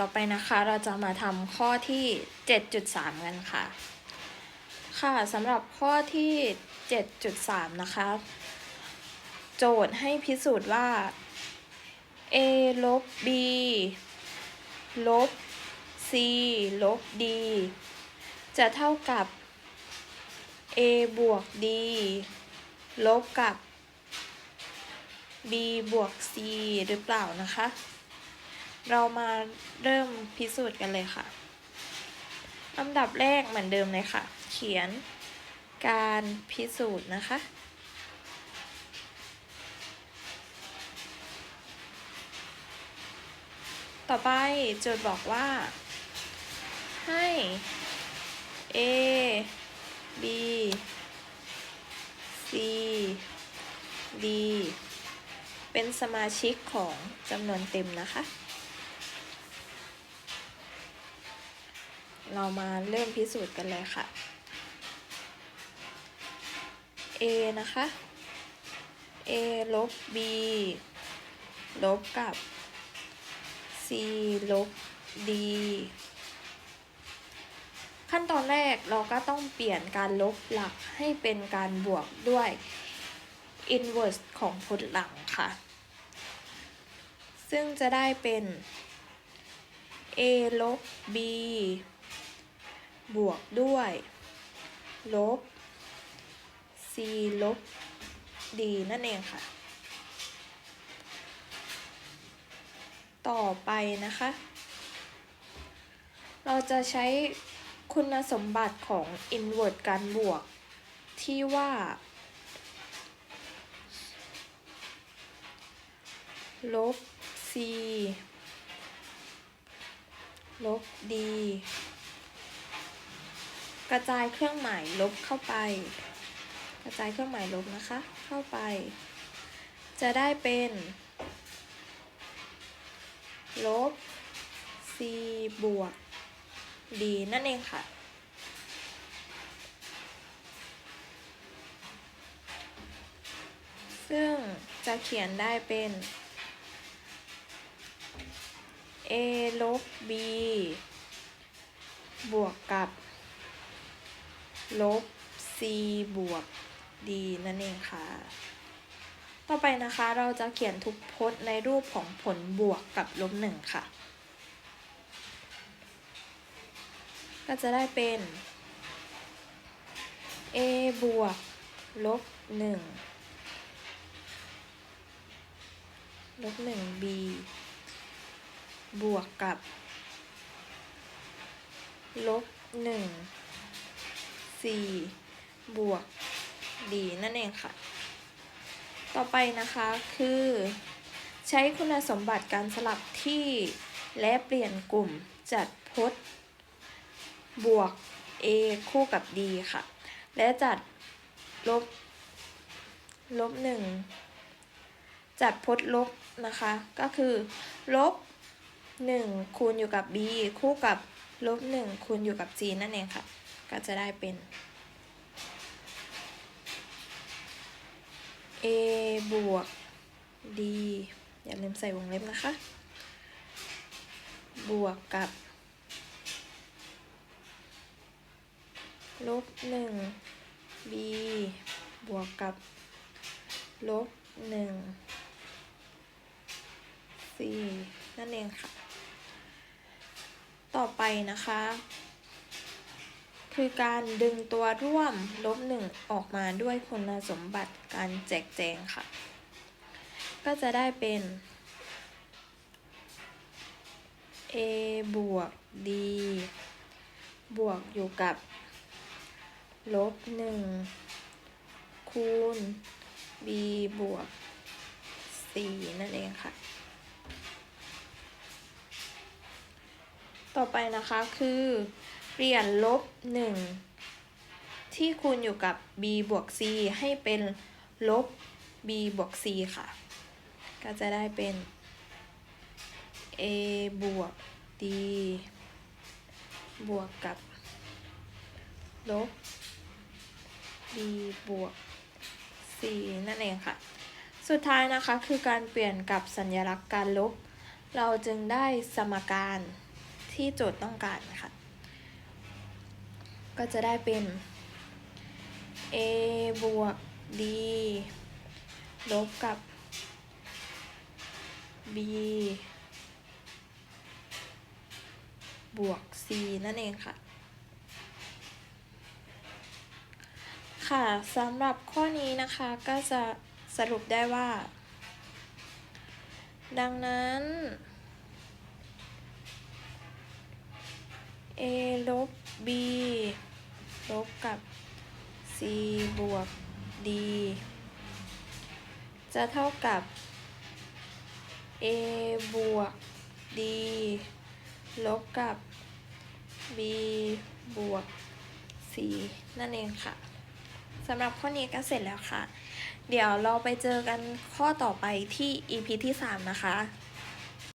ต่อไปนะคะ เราจะมาทำข้อที่ 7.3 กันค่ะ ค่ะสำหรับข้อที่ 7.3 นะคะ โจทย์ให้พิสูจน์ว่า a ลบ b ลบ c ลบ d จะเท่ากับ a บวก d ลบกับ b บวก c หรือเปล่านะคะ เรามาเริ่มพิสูจน์กันเลยค่ะลำดับแรกเหมือนเดิมเลยค่ะ เขียนการพิสูจน์นะคะ ต่อไปโจทย์บอกว่า ให้ a b c d เป็นสมาชิกของจำนวนเต็มนะคะ เรามาเริ่มพิสูจน์กันเลยค่ะ a นะคะ a ลบ b ลบกับ c ลบ d ขั้นตอนแรกเราก็ต้องเปลี่ยนการลบหลักให้เป็นการบวกด้วย inverse ของผลหลังค่ะ ซึ่งจะได้เป็น a ลบ b บวกด้วย ลบ c ลบ d นั่นเองค่ะ ต่อไปนะคะ เราจะใช้คุณสมบัติของ inverse การบวก ที่ว่า ลบ c ลบ d กระจายเครื่องหมายลบเข้าไป กระจายเครื่องหมายลบนะคะ เข้าไป จะได้เป็นลบ c บวก d นั่นเองค่ะ ซึ่งจะเขียนได้เป็น a ลบ b บวกกับ ลบ c บวก d นั่นเองค่ะ ต่อไปนะคะเราจะเขียนทุกพจน์ในรูปของผลบวกกับลบหนึ่งค่ะ ก็จะได้เป็น a บวกลบหนึ่งลบหนึ่ง b บวกกับลบหนึ่ง c บวก d นั่นเองค่ะ ต่อไปนะคะคือ ใช้คุณสมบัติการสลับที่และเปลี่ยนกลุ่มจัดพจน์บวก a คู่กับ d ค่ะ และจัดลบลบหนึ่งจัดพจน์ลบนะคะ ก็คือลบหนึ่งคูณอยู่กับ b คู่กับลบหนึ่งคูณอยู่กับ c นั่นเองค่ะ ก็จะได้เป็น a บวก d อย่าลืมใส่วงเล็บนะคะ บวกกับลบหนึ่ง b บวกกับลบหนึ่ง c นั่นเองค่ะ ต่อไปนะคะ คือการดึงตัวร่วมลบหนึ่งออกมาด้วยคุณสมบัติการแจกแจงค่ะ ก็จะได้เป็น a บวก d บวกอยู่กับลบหนึ่งคูณ b บวก c นั่นเองค่ะ ต่อไปนะคะคือ เปลี่ยนลบหนึ่งที่คูณอยู่กับ b บวก c ให้เป็นลบ b บวก c ค่ะ ก็จะได้เป็น a บวก d บวกกับ ลบ b บวก c นั่นเองค่ะ สุดท้ายนะคะคือการเปลี่ยนกับสัญลักษณ์การลบ เราจึงได้สมการที่โจทย์ต้องการนะคะ ก็จะได้เป็น a บวก d ลบกับ b บวก c นั่นเองค่ะ ค่ะสำหรับข้อนี้นะคะก็จะสรุปได้ว่า ดังนั้น a ลบ b ลบกับ c บวก d จะเท่ากับ a บวก d ลบกับ b บวก c นั่นเองค่ะสำหรับข้อนี้ก็เสร็จแล้วค่ะ เดี๋ยวเราไปเจอกันข้อต่อไปที่ EP ที่ 3 นะคะ